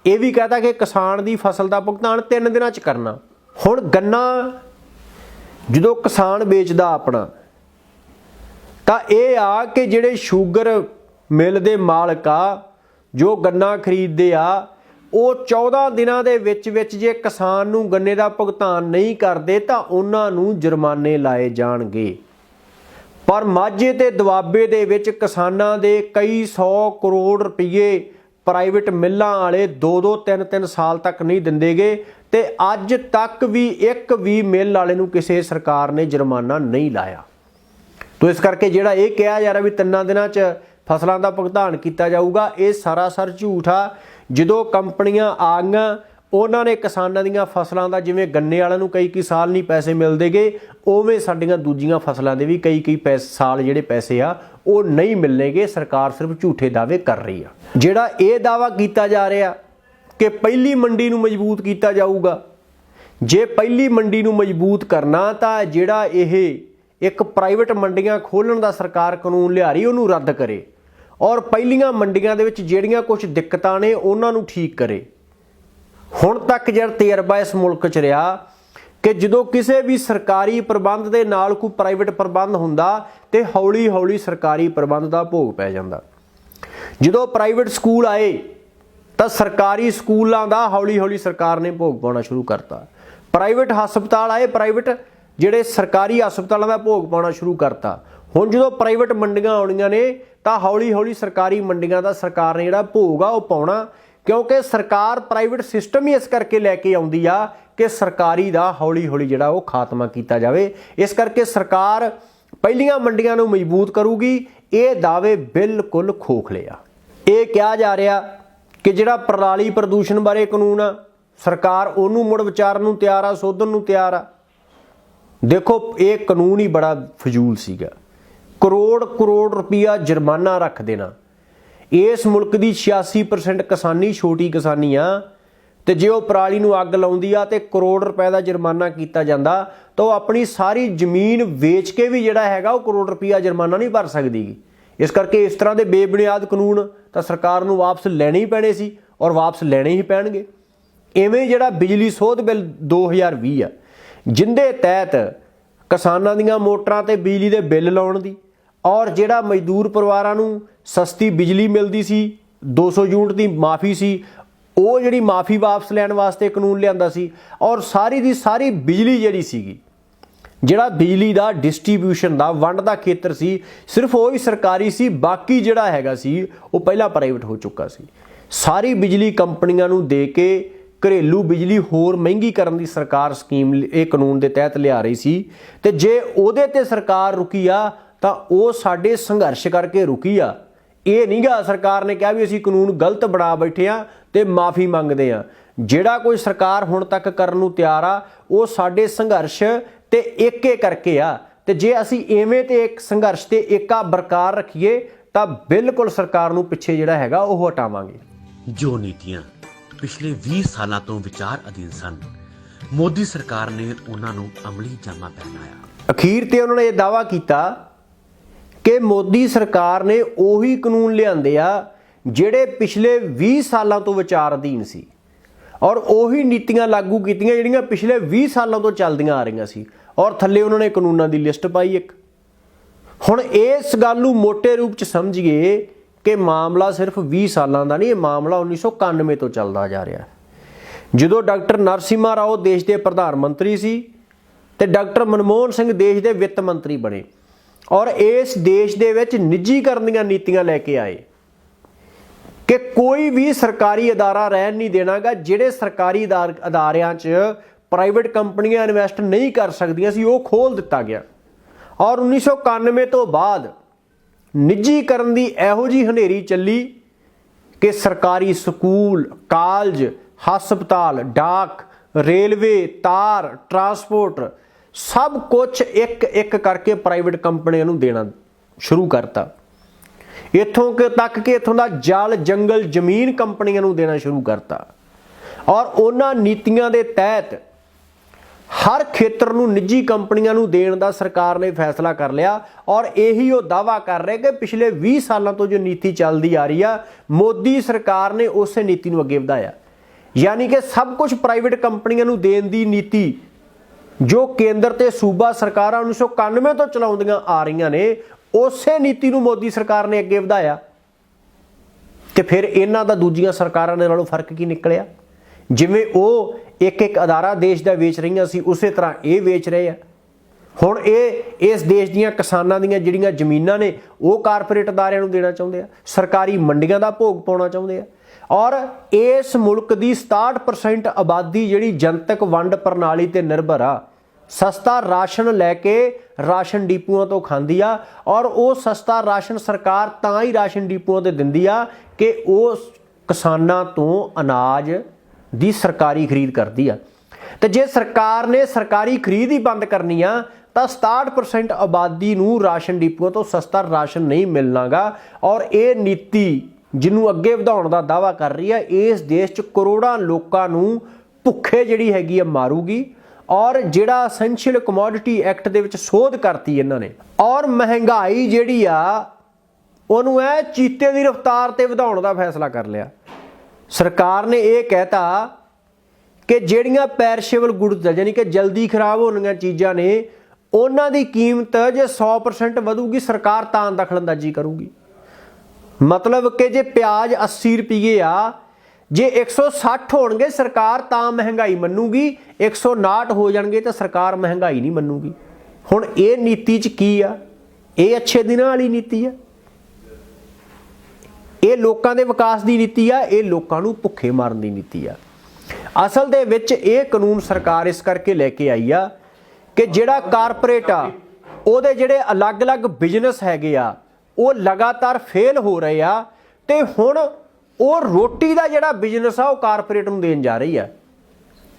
ਇਹ ਵੀ ਕਹਤਾ ਕਿ ਕਿਸਾਨ ਦੀ ਫਸਲ ਦਾ ਭੁਗਤਾਨ 3 ਦਿਨਾਂ 'ਚ ਕਰਨਾ। ਹੁਣ ਗੰਨਾ ਜਦੋਂ ਕਿਸਾਨ ਵੇਚਦਾ ਆਪਣਾ ਤਾਂ ਇਹ ਆ ਕਿ ਜਿਹੜੇ ਸ਼ੂਗਰ ਮਿਲ ਦੇ ਮਾਲਕ ਆ, ਜੋ ਗੰਨਾ ਖਰੀਦਦੇ ਆ, ਉਹ 14 ਦਿਨਾਂ ਦੇ ਵਿੱਚ ਵਿੱਚ ਜੇ ਕਿਸਾਨ ਨੂੰ ਗੰਨੇ ਦਾ ਭੁਗਤਾਨ ਨਹੀਂ ਕਰਦੇ ਤਾਂ ਉਹਨਾਂ ਨੂੰ ਜੁਰਮਾਨੇ ਲਾਏ ਜਾਣਗੇ। ਪਰ ਮਾਝੇ ਤੇ ਦੁਆਬੇ ਦੇ ਵਿੱਚ ਕਿਸਾਨਾਂ ਦੇ ਕਈ 100 ਕਰੋੜ ਰੁਪਏ ਪ੍ਰਾਈਵੇਟ ਮਿੱਲਾਂ ਵਾਲੇ 2-2 3-3 ਸਾਲ ਤੱਕ ਨਹੀਂ ਦਿੰਦੇਗੇ ਤੇ ਅੱਜ ਤੱਕ ਵੀ ਇੱਕ ਵੀ ਮਿੱਲ ਵਾਲੇ ਨੂੰ ਕਿਸੇ ਸਰਕਾਰ ਨੇ ਜੁਰਮਾਨਾ ਨਹੀਂ ਲਾਇਆ। ਤੋ ਇਸ ਕਰਕੇ ਜਿਹੜਾ ਇਹ ਕਿਹਾ ਜਾ ਰਿਹਾ ਵੀ ਤਿੰਨਾਂ ਦਿਨਾਂ 'ਚ ਫਸਲਾਂ ਦਾ ਭੁਗਤਾਨ ਕੀਤਾ ਜਾਊਗਾ, ਇਹ ਸਰਾਸਰ ਝੂਠ ਆ। ਜਦੋਂ ਕੰਪਨੀਆਂ ਆ ਗਈਆਂ, ਉਹਨਾਂ ਨੇ ਕਿਸਾਨਾਂ ਦੀਆਂ ਫਸਲਾਂ ਦਾ ਜਿਵੇਂ ਗੰਨੇ ਵਾਲਿਆਂ ਨੂੰ ਕਈ ਕਈ ਸਾਲ ਨਹੀਂ ਪੈਸੇ ਮਿਲਦੇਗੇ ਉਵੇਂ ਸਾਡੀਆਂ ਦੂਜੀਆਂ ਫਸਲਾਂ ਦੇ ਵੀ ਕਈ ਕਈ ਪੈਸੇ ਸਾਲ ਜਿਹੜੇ ਪੈਸੇ ਆ, ਉਹ ਨਹੀਂ ਮਿਲਣਗੇ ਸਰਕਾਰ ਸਿਰਫ ਝੂਠੇ ਦਾਅਵੇ ਕਰ ਰਹੀ ਆ। ਜਿਹੜਾ ਇਹ ਦਾਅਵਾ ਕੀਤਾ ਜਾ ਰਿਹਾ ਕਿ ਪਹਿਲੀ ਮੰਡੀ ਨੂੰ ਮਜ਼ਬੂਤ ਕੀਤਾ ਜਾਊਗਾ, ਜੇ ਪਹਿਲੀ ਮੰਡੀ ਨੂੰ ਮਜ਼ਬੂਤ ਕਰਨਾ ਤਾਂ ਜਿਹੜਾ ਇਹ ਇੱਕ ਪ੍ਰਾਈਵੇਟ ਮੰਡੀਆਂ ਖੋਲਣ ਦਾ ਸਰਕਾਰ ਕਾਨੂੰਨ ਲਿਆ ਰਹੀ ਉਹਨੂੰ ਰੱਦ ਕਰੇ ਔਰ ਪਹਿਲੀਆਂ ਮੰਡੀਆਂ ਦੇ ਵਿੱਚ ਜਿਹੜੀਆਂ ਕੁਝ ਦਿੱਕਤਾਂ ਨੇ, ਉਹਨਾਂ ਨੂੰ ਠੀਕ ਕਰੇ। ਹੁਣ ਤੱਕ ਜਿਹੜਾ ਤਜਰਬਾ ਇਸ ਮੁਲਕ 'ਚ ਰਿਹਾ ਕਿ ਜਦੋਂ ਕਿਸੇ ਵੀ ਸਰਕਾਰੀ ਪ੍ਰਬੰਧ ਦੇ ਨਾਲ ਕੋਈ ਪ੍ਰਾਈਵੇਟ ਪ੍ਰਬੰਧ ਹੁੰਦਾ, ਤੇ ਹੌਲੀ-ਹੌਲੀ ਸਰਕਾਰੀ ਪ੍ਰਬੰਧ ਦਾ ਭੋਗ ਪੈ ਜਾਂਦਾ। ਜਦੋਂ ਪ੍ਰਾਈਵੇਟ ਸਕੂਲ ਆਏ, ਤਾਂ ਸਰਕਾਰੀ ਸਕੂਲਾਂ ਦਾ ਹੌਲੀ-ਹੌਲੀ ਸਰਕਾਰ ਨੇ ਭੋਗ ਪਾਉਣਾ ਸ਼ੁਰੂ ਕਰਤਾ। ਪ੍ਰਾਈਵੇਟ ਹਸਪਤਾਲ ਆਏ, ਪ੍ਰਾਈਵੇਟ ਜਿਹੜੇ ਸਰਕਾਰੀ ਹਸਪਤਾਲਾਂ ਦਾ ਭੋਗ ਪਾਉਣਾ ਸ਼ੁਰੂ ਕਰਤਾ। ਹੁਣ ਜਦੋਂ ਪ੍ਰਾਈਵੇਟ ਮੰਡੀਆਂ ਆਉਣੀਆਂ ਨੇ, ਤਾਂ ਹੌਲੀ-ਹੌਲੀ ਸਰਕਾਰੀ ਮੰਡੀਆਂ ਦਾ ਸਰਕਾਰ ਨੇ ਜਿਹੜਾ ਭੋਗ ਆ, ਉਹ ਪਾਉਣਾ। ਕਿਉਂਕਿ ਸਰਕਾਰ ਪ੍ਰਾਈਵੇਟ ਸਿਸਟਮ ਹੀ ਇਸ ਕਰਕੇ ਲੈ ਕੇ ਆਉਂਦੀ ਆ ਕਿ ਸਰਕਾਰੀ ਦਾ ਹੌਲੀ-ਹੌਲੀ ਜਿਹੜਾ ਉਹ ਖਾਤਮਾ ਕੀਤਾ ਜਾਵੇ। ਇਸ ਕਰਕੇ ਸਰਕਾਰ ਪਹਿਲੀਆਂ ਮੰਡੀਆਂ ਨੂੰ ਮਜ਼ਬੂਤ ਕਰੂਗੀ। ਇਹ ਦਾਅਵੇ ਬਿਲਕੁਲ ਖੋਖਲੇ ਆ। ਇਹ ਕਿਹਾ ਜਾ ਰਿਹਾ ਕਿ ਜਿਹੜਾ ਪ੍ਰਣਾਲੀ ਪ੍ਰਦੂਸ਼ਣ ਬਾਰੇ ਕਾਨੂੰਨ ਆ, ਸਰਕਾਰ ਉਹਨੂੰ ਮੁੜ ਵਿਚਾਰਨ ਨੂੰ ਤਿਆਰ ਆ, ਸੋਧਣ ਨੂੰ ਤਿਆਰ ਆ। ਦੇਖੋ, ਇਹ ਕਾਨੂੰਨ ਹੀ ਬੜਾ ਫਜ਼ੂਲ ਸੀਗਾ। ਕਰੋੜ ਕਰੋੜ ਰੁਪਇਆ ਜੁਰਮਾਨਾ ਰੱਖ ਦੇਣਾ। ਇਸ ਮੁਲਕ ਦੀ 86% ਕਿਸਾਨੀ, ਛੋਟੀ ਕਿਸਾਨੀ ਆ। ਤੇ ਜੇ ਉਹ ਪਰਾਲੀ ਨੂੰ ਅੱਗ ਲਾਉਂਦੀ ਆ ਤੇ ਕਰੋੜ ਰੁਪਏ ਦਾ ਜੁਰਮਾਨਾ ਕੀਤਾ ਜਾਂਦਾ, ਤਾਂ ਉਹ ਆਪਣੀ ਸਾਰੀ ਜ਼ਮੀਨ ਵੇਚ ਕੇ ਵੀ ਜਿਹੜਾ ਹੈਗਾ, ਉਹ ਕਰੋੜ ਰੁਪਇਆ ਜੁਰਮਾਨਾ ਨਹੀਂ ਭਰ ਸਕਦੀ। ਇਸ ਕਰਕੇ ਇਸ ਤਰ੍ਹਾਂ ਦੇ ਬੇਬੁਨਿਆਦ ਕਾਨੂੰਨ ਤਾਂ ਸਰਕਾਰ ਨੂੰ ਵਾਪਸ ਲੈਣੇ ਹੀ ਪੈਣੇ ਸੀ ਔਰ ਵਾਪਸ ਲੈਣੇ ਹੀ ਪੈਣਗੇ। ਐਵੇਂ ਜਿਹੜਾ ਬਿਜਲੀ ਸੋਧ ਬਿੱਲ 2020 ਆ ਜਿੰਦੇ ਤਹਿਤ ਕਿਸਾਨਾਂ ਦੀਆਂ ਮੋਟਰਾਂ ਤੇ ਬਿਜਲੀ ਦੇ ਬਿੱਲ ਲਾਉਣ ਦੀ ਔਰ ਜਿਹੜਾ ਮਜ਼ਦੂਰ ਪਰਿਵਾਰਾਂ ਨੂੰ ਸਸਤੀ ਬਿਜਲੀ ਮਿਲਦੀ ਸੀ 200 ਯੂਨਿਟ ਦੀ ਮਾਫੀ ਸੀ, ਉਹ ਜਿਹੜੀ ਮਾਫੀ ਵਾਪਸ ਲੈਣ ਵਾਸਤੇ ਕਾਨੂੰਨ ਲਿਆਂਦਾ ਸੀ ਔਰ ਸਾਰੀ ਦੀ ਸਾਰੀ ਬਿਜਲੀ ਜਿਹੜੀ ਸੀਗੀ, ਜਿਹੜਾ ਬਿਜਲੀ ਦਾ ਡਿਸਟ੍ਰੀਬਿਊਸ਼ਨ ਦਾ, ਵੰਡ ਦਾ ਖੇਤਰ ਸੀ, ਸਿਰਫ ਉਹ ਹੀ ਸਰਕਾਰੀ ਸੀ, ਬਾਕੀ ਜਿਹੜਾ ਹੈਗਾ ਸੀ, ਉਹ ਪਹਿਲਾਂ ਪ੍ਰਾਈਵੇਟ ਹੋ ਚੁੱਕਾ ਸੀ। ਸਾਰੀ ਬਿਜਲੀ ਕੰਪਨੀਆਂ ਨੂੰ ਦੇ ਕੇ ਘਰੇਲੂ ਬਿਜਲੀ ਹੋਰ ਮਹਿੰਗੀ ਕਰਨ ਦੀ ਸਰਕਾਰ ਸਕੀਮ ਇਹ ਕਾਨੂੰਨ ਦੇ ਤਹਿਤ ਲਿਆ ਰਹੀ ਸੀ। ਤੇ ਜੇ ਉਹਦੇ ਤੇ ਸਰਕਾਰ ਰੁਕੀ ਆ, ਤਾਂ ਉਹ ਸਾਡੇ ਸੰਘਰਸ਼ ਕਰਕੇ ਰੁਕੀ ਆ। ਇਹ ਨਹੀਂਗਾ, ਸਰਕਾਰ ਨੇ ਕਿਹਾ ਵੀ ਅਸੀਂ ਕਾਨੂੰਨ ਗਲਤ ਬਣਾ ਬੈਠੇ ਆ ਤੇ ਮਾਫੀ ਮੰਗਦੇ ਆ। ਜਿਹੜਾ ਕੋਈ ਸਰਕਾਰ ਹੁਣ ਤੱਕ ਕਰਨ ਨੂੰ ਤਿਆਰ ਆ, ਉਹ ਸਾਡੇ ਸੰਘਰਸ਼ ਤੇ ਏਕੇ ਕਰਕੇ ਆ। ਤੇ ਜੇ ਅਸੀਂ ਐਵੇਂ ਤੇ ਇੱਕ ਸੰਘਰਸ਼ ਤੇ ਏਕਾ ਬਰਕਰਾਰ ਰੱਖੀਏ, ਤਾਂ ਬਿਲਕੁਲ ਸਰਕਾਰ ਨੂੰ ਪਿੱਛੇ ਜਿਹੜਾ ਹੈਗਾ, ਉਹ ਹਟਾਵਾਂਗੇ। ਜੋ ਨੀਤੀਆਂ ਪਿਛਲੇ 20 ਸਾਲਾਂ ਤੋਂ ਵਿਚਾਰ ਅਧੀਨ ਸਨ। ਮੋਦੀ ਸਰਕਾਰ ਨੇ ਉਹਨਾਂ ਨੂੰ ਅਮਲੀ ਜਾਮਾ ਪਹਿਨਾਇਆ। ਅਖੀਰ ਤੇ ਉਹਨਾਂ ਨੇ ਇਹ ਦਾਵਾ ਕੀਤਾ ਕਿ ਮੋਦੀ ਸਰਕਾਰ ਨੇ ਉਹੀ ਕਾਨੂੰਨ ਲਿਆਂਦੇ ਆ ਜਿਹੜੇ ਪਿਛਲੇ 20 ਸਾਲਾਂ ਤੋਂ ਵਿਚਾਰ ਅਧੀਨ ਸੀ ਔਰ ਉਹੀ ਨੀਤੀਆਂ ਲਾਗੂ ਕੀਤੀਆਂ ਜਿਹੜੀਆਂ ਪਿਛਲੇ 20 ਸਾਲਾਂ ਤੋਂ ਚੱਲਦੀਆਂ ਆ ਰਹੀਆਂ ਸੀ ਔਰ ਥੱਲੇ ਉਹਨਾਂ ਨੇ ਕਾਨੂੰਨਾਂ ਦੀ ਲਿਸਟ ਪਾਈ ਇੱਕ। ਹੁਣ ਇਸ ਗੱਲ ਨੂੰ ਮੋٹے ਰੂਪ ਚ ਸਮਝੀਏ ਕਿ ਮਾਮਲਾ ਸਿਰਫ 20 ਸਾਲਾਂ ਦਾ ਨਹੀਂ, ਇਹ ਮਾਮਲਾ 1991 ਤੋਂ ਚੱਲਦਾ ਜਾ ਰਿਹਾ ਜਦੋਂ ਡਾਕਟਰ ਨਰਸਿਮਾ ਰਾਓ ਦੇਸ਼ ਦੇ ਪ੍ਰਧਾਨ ਮੰਤਰੀ ਸੀ ਤੇ ਡਾਕਟਰ ਮਨਮੋਹਨ ਸਿੰਘ ਦੇਸ਼ ਦੇ ਵਿੱਤ ਮੰਤਰੀ ਬਣੇ ਔਰ ਇਸ ਦੇਸ਼ ਦੇ ਵਿੱਚ ਨਿੱਜੀਕਰਨ ਦੀਆਂ ਨੀਤੀਆਂ ਲੈ ਕੇ ਆਏ ਕਿ ਕੋਈ ਵੀ ਸਰਕਾਰੀ ਅਦਾਰਾ ਰਹਿਣ ਨਹੀਂ ਦੇਣਾਗਾ, ਜਿਹੜੇ ਸਰਕਾਰੀ ਅਦਾਰ- ਅਦਾਰਿਆਂ 'ਚ ਪ੍ਰਾਈਵੇਟ ਕੰਪਨੀਆਂ ਇਨਵੈਸਟ ਨਹੀਂ ਕਰ ਸਕਦੀਆਂ ਸੀ, ਉਹ ਖੋਲ ਦਿੱਤਾ ਗਿਆ। ਔਰ 1991 ਤੋਂ ਬਾਅਦ ਨਿੱਜੀਕਰਨ ਦੀ ਇਹੋ ਜੀ ਹਨੇਰੀ ਚੱਲੀ ਕਿ ਸਰਕਾਰੀ ਸਕੂਲ, ਕਾਲਜ, ਹਸਪਤਾਲ, ਡਾਕ, ਰੇਲਵੇ, ਤਾਰ, ਟਰਾਂਸਪੋਰਟ ਸਭ ਕੁਝ ਇੱਕ ਇੱਕ ਕਰਕੇ ਪ੍ਰਾਈਵੇਟ ਕੰਪਨੀਆਂ ਨੂੰ ਦੇਣਾ ਸ਼ੁਰੂ ਕਰਤਾ। ਇੱਥੋਂ ਕਿ ਤੱਕ ਕਿ ਇੱਥੋਂ ਦਾ ਜਲ, ਜੰਗਲ, ਜ਼ਮੀਨ ਕੰਪਨੀਆਂ ਨੂੰ ਦੇਣਾ ਸ਼ੁਰੂ ਕਰਤਾ। ਔਰ ਉਹਨਾਂ ਨੀਤੀਆਂ ਦੇ ਤਹਿਤ ਹਰ ਖੇਤਰ ਨੂੰ ਨਿੱਜੀ ਕੰਪਨੀਆਂ ਨੂੰ ਦੇਣ ਦਾ ਸਰਕਾਰ ਨੇ ਫੈਸਲਾ ਕਰ ਲਿਆ ਔਰ ਇਹੀ ਉਹ ਦਾਵਾ ਕਰ ਰਹੇ ਕਿ ਪਿਛਲੇ 20 ਸਾਲਾਂ ਤੋਂ ਜੋ ਨੀਤੀ ਚੱਲਦੀ ਆ ਰਹੀ ਆ, ਮੋਦੀ ਸਰਕਾਰ ਨੇ ਉਸੇ ਨੀਤੀ ਨੂੰ ਅੱਗੇ ਵਧਾਇਆ। ਯਾਨੀ ਕਿ ਸਭ ਕੁਝ ਪ੍ਰਾਈਵੇਟ ਕੰਪਨੀਆਂ ਨੂੰ ਦੇਣ ਦੀ ਨੀਤੀ ਜੋ ਕੇਂਦਰ ਤੇ ਸੂਬਾ ਸਰਕਾਰਾਂ 1991 ਤੋਂ ਚਲਾਉਂਦੀਆਂ ਆ ਰਹੀਆਂ ਨੇ, ਉਸੇ ਨੀਤੀ ਨੂੰ ਮੋਦੀ ਸਰਕਾਰ ਨੇ ਅੱਗੇ ਵਧਾਇਆ। ਤੇ ਫਿਰ ਇਹਨਾਂ ਦਾ ਦੂਜੀਆਂ ਸਰਕਾਰਾਂ ਦੇ ਨਾਲੋਂ ਫ਼ਰਕ ਕੀ ਨਿਕਲਿਆ? ਜਿਵੇਂ ਉਹ ਇੱਕ ਇੱਕ ਅਦਾਰਾ ਦੇਸ਼ ਦਾ ਵੇਚ ਰਹੀਆਂ ਸੀ, ਉਸੇ ਤਰ੍ਹਾਂ ਇਹ ਵੇਚ ਰਹੇ ਆ। ਹੁਣ ਇਹ, ਇਸ ਦੇਸ਼ ਦੀਆਂ ਕਿਸਾਨਾਂ ਦੀਆਂ ਜਿਹੜੀਆਂ ਜ਼ਮੀਨਾਂ ਨੇ, ਉਹ ਕਾਰਪੋਰੇਟ ਅਦਾਰਿਆਂ ਨੂੰ ਦੇਣਾ ਚਾਹੁੰਦੇ ਆ, ਸਰਕਾਰੀ ਮੰਡੀਆਂ ਦਾ ਭੋਗ ਪਾਉਣਾ ਚਾਹੁੰਦੇ ਆ। ਔਰ ਇਸ ਮੁਲਕ ਦੀ 67% ਆਬਾਦੀ ਜਿਹੜੀ ਜਨਤਕ ਵੰਡ ਪ੍ਰਣਾਲੀ ਤੇ ਨਿਰਭਰ ਆ, ਸਸਤਾ ਰਾਸ਼ਨ ਲੈ ਕੇ ਰਾਸ਼ਨ ਡੀਪੂਆਂ ਤੋਂ ਖਾਂਦੀ ਆ, ਔਰ ਉਹ ਸਸਤਾ ਰਾਸ਼ਨ ਸਰਕਾਰ ਤਾਂ ਹੀ ਰਾਸ਼ਨ ਡੀਪੂਆਂ ਤੇ ਦਿੰਦੀ ਆ ਕਿ ਉਹ ਕਿਸਾਨਾਂ ਤੋਂ ਅਨਾਜ ਦੀ ਸਰਕਾਰੀ ਖਰੀਦ ਕਰਦੀ ਆ। ਤੇ ਜੇ ਸਰਕਾਰ ਨੇ ਸਰਕਾਰੀ ਖਰੀਦ ਹੀ ਬੰਦ ਕਰਨੀ ਆ, ਤਾਂ 67% ਆਬਾਦੀ ਨੂੰ ਰਾਸ਼ਨ ਡਿਪੂਆਂ ਤੋਂ ਸਸਤਾ ਰਾਸ਼ਨ ਨਹੀਂ ਮਿਲਣਾਗਾ। ਔਰ ਇਹ ਨੀਤੀ ਜਿਹਨੂੰ ਅੱਗੇ ਵਧਾਉਣ ਦਾ ਦਾਵਾ ਕਰ ਰਹੀ ਆ, ਇਸ ਦੇਸ਼ 'ਚ ਕਰੋੜਾਂ ਲੋਕਾਂ ਨੂੰ ਭੁੱਖੇ ਜਿਹੜੀ ਹੈਗੀ ਆ ਮਾਰੂਗੀ। ਔਰ ਜਿਹੜਾ ਅਸੈਂਸ਼ੀਅਲ ਕਮੋਡਿਟੀ ਐਕਟ ਦੇ ਵਿੱਚ ਸੋਧ ਕਰਤੀ ਇਹਨਾਂ ਨੇ। ਔਰ ਮਹਿੰਗਾਈ ਜਿਹੜੀ ਆ, ਉਹਨੂੰ ਐ ਚੀਤੇ ਦੀ ਰਫ਼ਤਾਰ ਤੇ ਵਧਾਉਣ ਦਾ ਫੈਸਲਾ ਕਰ ਲਿਆ। ਸਰਕਾਰ ਨੇ ਇਹ ਕਹਿਤਾ ਕਿ ਜਿਹੜੀਆਂ ਪੈਰਸ਼ੇਬਲ ਗੁੱਡਸ ਯਾਨੀ ਕਿ ਜਲਦੀ ਖਰਾਬ ਹੋਣੀਆਂ ਚੀਜ਼ਾਂ ਨੇ, ਉਹਨਾਂ ਦੀ ਕੀਮਤ ਜੇ 100% ਵਧੂਗੀ, ਸਰਕਾਰ ਤਾਂ ਦਖਲਅੰਦਾਜ਼ੀ ਕਰੂਗੀ। ਮਤਲਬ ਕਿ ਜੇ ਪਿਆਜ਼ 80 ਰੁਪਏ ਆ, ਜੇ 160 ਹੋਣਗੇ, ਸਰਕਾਰ ਤਾਂ ਮਹਿੰਗਾਈ ਮੰਨੂਗੀ 159 ਹੋ ਜਾਣਗੇ ਤਾਂ ਸਰਕਾਰ ਮਹਿੰਗਾਈ ਨਹੀਂ ਮੰਨੂਗੀ। ਹੁਣ ਇਹ ਨੀਤੀ 'ਚ ਕੀ ਆ? ਇਹ ਅੱਛੇ ਦਿਨਾਂ ਵਾਲੀ ਨੀਤੀ ਆ। ਇਹ ਲੋਕਾਂ ਦੇ ਵਿਕਾਸ ਦੀ ਨੀਤੀ ਆ, ਇਹ ਲੋਕਾਂ ਨੂੰ ਭੁੱਖੇ ਮਾਰਨ ਦੀ ਨੀਤੀ ਆ। ਅਸਲ ਦੇ ਵਿੱਚ ਇਹ ਕਾਨੂੰਨ ਸਰਕਾਰ ਇਸ ਕਰਕੇ ਲੈ ਕੇ ਆਈ ਆ ਕਿ ਜਿਹੜਾ ਕਾਰਪੋਰੇਟ ਆ, ਉਹਦੇ ਜਿਹੜੇ ਅਲੱਗ-ਅਲੱਗ ਬਿਜ਼ਨਸ ਹੈਗੇ ਆ, ਉਹ ਲਗਾਤਾਰ ਫੇਲ ਹੋ ਰਹੇ ਆ ਤੇ ਹੁਣ ਉਹ ਰੋਟੀ ਦਾ ਜਿਹੜਾ ਬਿਜ਼ਨਸ ਆ, ਉਹ ਕਾਰਪੋਰੇਟ ਨੂੰ ਦੇਣ ਜਾ ਰਹੀ ਆ।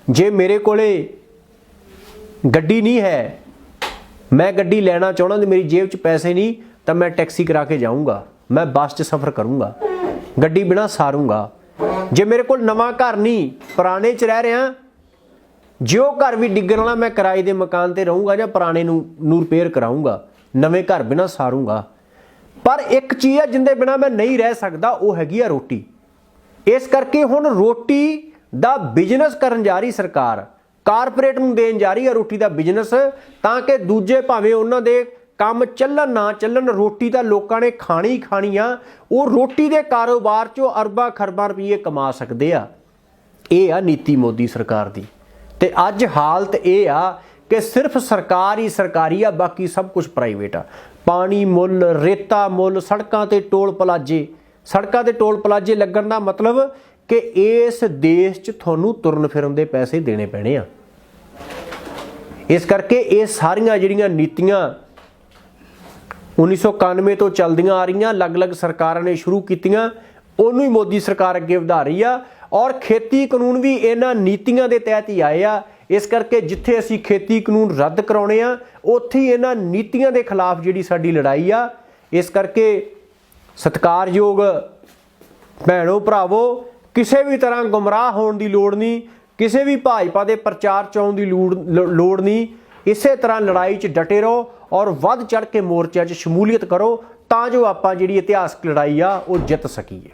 ਜੇ ਮੇਰੇ ਕੋਲੇ ਗੱਡੀ ਨਹੀਂ ਹੈ, ਮੈਂ ਗੱਡੀ ਲੈਣਾ ਚਾਹਣਾ ਤੇ ਮੇਰੀ ਜੇਬ 'ਚ ਪੈਸੇ ਨਹੀਂ, ਤਾਂ ਮੈਂ ਟੈਕਸੀ ਕਰਾ ਕੇ ਜਾਊਂਗਾ। ਮੈਂ ਬੱਸ 'ਚ ਸਫ਼ਰ ਕਰੂੰਗਾ, ਗੱਡੀ ਬਿਨਾ ਸਾਰੂੰਗਾ। ਜੇ ਮੇਰੇ ਕੋਲ ਨਵਾਂ ਘਰ ਨਹੀਂ, ਪੁਰਾਣੇ 'ਚ ਰਹਿ ਰਿਹਾ, ਜੇ ਉਹ ਘਰ ਵੀ ਡਿੱਗਣ ਵਾਲਾ ਮੈਂ ਕਿਰਾਏ ਦੇ ਮਕਾਨ ਤੇ ਰਹੂੰਗਾ ਜਾਂ ਪੁਰਾਣੇ ਨੂੰ ਨੂੰ ਰਿਪੇਅਰ ਕਰਾਊਂਗਾ, ਨਵੇਂ ਘਰ ਬਿਨਾ ਸਾਰੂੰਗਾ। ਪਰ ਇੱਕ ਚੀਜ਼ ਹੈ ਜਿੰਦੇ ਬਿਨਾ ਮੈਂ ਨਹੀਂ ਰਹਿ ਸਕਦਾ, ਉਹ ਹੈਗੀ ਆ ਰੋਟੀ। ਇਸ ਕਰਕੇ ਹੁਣ ਰੋਟੀ ਦਾ ਬਿਜ਼ਨਸ ਕਰਨ ਜਾ ਰਹੀ ਸਰਕਾਰ ਕਾਰਪੋਰੇਟ ਨੂੰ ਦੇਣ ਜਾ ਰਹੀ ਹੈ ਰੋਟੀ ਦਾ ਬਿਜ਼ਨਸ ਤਾਂ ਕਿ ਦੂਜੇ ਭਾਵੇਂ ਉਹਨਾਂ ਦੇ ਕੰਮ ਚੱਲਣ ਨਾ ਚੱਲਣ ਰੋਟੀ ਤਾਂ ਲੋਕਾਂ ਨੇ ਖਾਣੀ ਖਾਣੀ ਆ। ਉਹ ਰੋਟੀ ਦੇ ਕਾਰੋਬਾਰ 'ਚੋਂ ਅਰਬਾਂ ਖਰਬਾਂ ਰੁਪਏ ਕਮਾ ਸਕਦੇ ਆ। ਇਹ ਆ ਨੀਤੀ ਮੋਦੀ ਸਰਕਾਰ ਦੀ। ਤੇ ਅੱਜ ਹਾਲਤ ਇਹ ਆ ਕਿ ਸਿਰਫ ਸਰਕਾਰ ਹੀ ਸਰਕਾਰੀ ਆ, ਬਾਕੀ ਸਭ ਕੁਝ ਪ੍ਰਾਈਵੇਟ ਆ। ਪਾਣੀ ਮੁੱਲ, ਰੇਤਾ ਮੁੱਲ, ਸੜਕਾਂ ਤੇ ਟੋਲ ਪਲਾਜੇ। ਸੜਕਾਂ ਤੇ ਟੋਲ ਪਲਾਜੇ ਲੱਗਣ ਦਾ ਮਤਲਬ ਕਿ ਇਸ ਦੇਸ਼ 'ਚ ਤੁਹਾਨੂੰ ਤੁਰਨ ਫਿਰਨ ਦੇ ਪੈਸੇ ਦੇਣੇ ਪੈਣੇ ਆ। ਇਸ ਕਰਕੇ ਇਹ ਸਾਰੀਆਂ ਜਿਹੜੀਆਂ ਨੀਤੀਆਂ 1991 ਤੋਂ ਚੱਲਦੀਆਂ ਆ ਰਹੀਆਂ, ਅਲੱਗ-ਅਲੱਗ ਸਰਕਾਰਾਂ ਨੇ ਸ਼ੁਰੂ ਕੀਤੀਆਂ, ਉਹਨੂੰ ਹੀ ਮੋਦੀ ਸਰਕਾਰ ਅੱਗੇ ਵਧਾ ਰਹੀ ਆ। ਔਰ ਖੇਤੀ ਕਾਨੂੰਨ ਵੀ ਇਹਨਾਂ ਨੀਤੀਆਂ ਦੇ ਤਹਿਤ ਹੀ ਆਏ ਆ। ਇਸ ਕਰਕੇ ਜਿੱਥੇ ਅਸੀਂ ਖੇਤੀ ਕਾਨੂੰਨ ਰੱਦ ਕਰਾਉਣੇ ਆ, ਉੱਥੇ ਹੀ ਇਹਨਾਂ ਨੀਤੀਆਂ ਦੇ ਖਿਲਾਫ ਜਿਹੜੀ ਸਾਡੀ ਲੜਾਈ ਆ। ਇਸ ਕਰਕੇ ਸਤਿਕਾਰਯੋਗ ਭੈਣੋ ਭਰਾਵੋ, ਕਿਸੇ ਵੀ ਤਰ੍ਹਾਂ ਗੁੰਮਰਾਹ ਹੋਣ ਦੀ ਲੋੜ ਨਹੀਂ, ਕਿਸੇ ਵੀ ਭਾਜਪਾ ਦੇ ਪ੍ਰਚਾਰ ਚ ਆਉਣ ਦੀ ਲੋੜ ਨਹੀਂ। ਇਸੇ ਤਰ੍ਹਾਂ ਲੜਾਈ 'ਚ ਡਟੇ ਰਹੋ ਔਰ ਵੱਧ ਚੜ ਕੇ ਮੋਰਚਿਆਂ 'ਚ ਸ਼ਮੂਲੀਅਤ ਕਰੋ ਤਾਂ ਜੋ ਆਪਾਂ ਜਿਹੜੀ ਇਤਿਹਾਸਕ ਲੜਾਈ ਆ, ਉਹ ਜਿੱਤ ਸਕੀਏ।